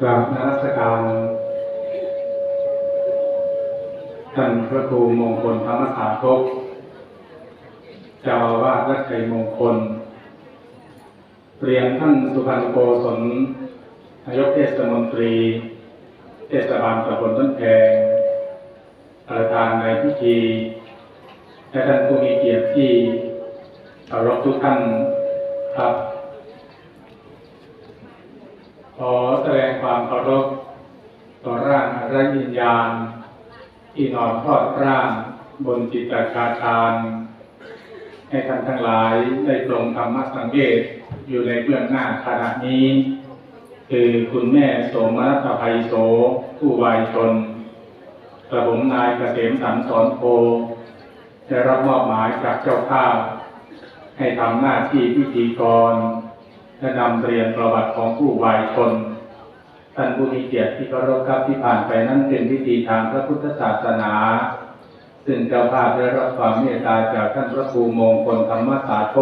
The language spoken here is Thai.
กราบนมัสการท่านพระครูมงคลธรรมสาธกเจ้าอาวาสวัดชัยมงคล เรียนท่านสุพรรณโกศลนายกเทศมนตรี เทศบาลตำบลต้นแพงประธานในพิธีและท่านผู้มีเกียรติที่เคารพทุกท่านครับ ขอแสดงความเคารพต่อร่างไร้วิญญาณ ที่นอนทอดร่างบนจิตตคาทาน ให้ท่านทั้งหลายได้ปรงธรรมสังเวชอยู่ในเบื้องหน้าขณะนี้ คือคุณแม่โสมนัสภัยโสผู้วายชนกระผมนายเกษมสันสอนโพได้รับมอบหมายจากเจ้าภาพให้ทำหน้าที่พิธีกร และนำเรียนประวัติของผู้วายชนท่านผู้มีเกียรติที่เคารพครับที่ผ่านไปนั้นเป็นพิธีทางพระพุทธศาสนา ซึ่งเจ้าภาพได้รับความเมตตาจากท่านพระครูมงคลธรรมสาโต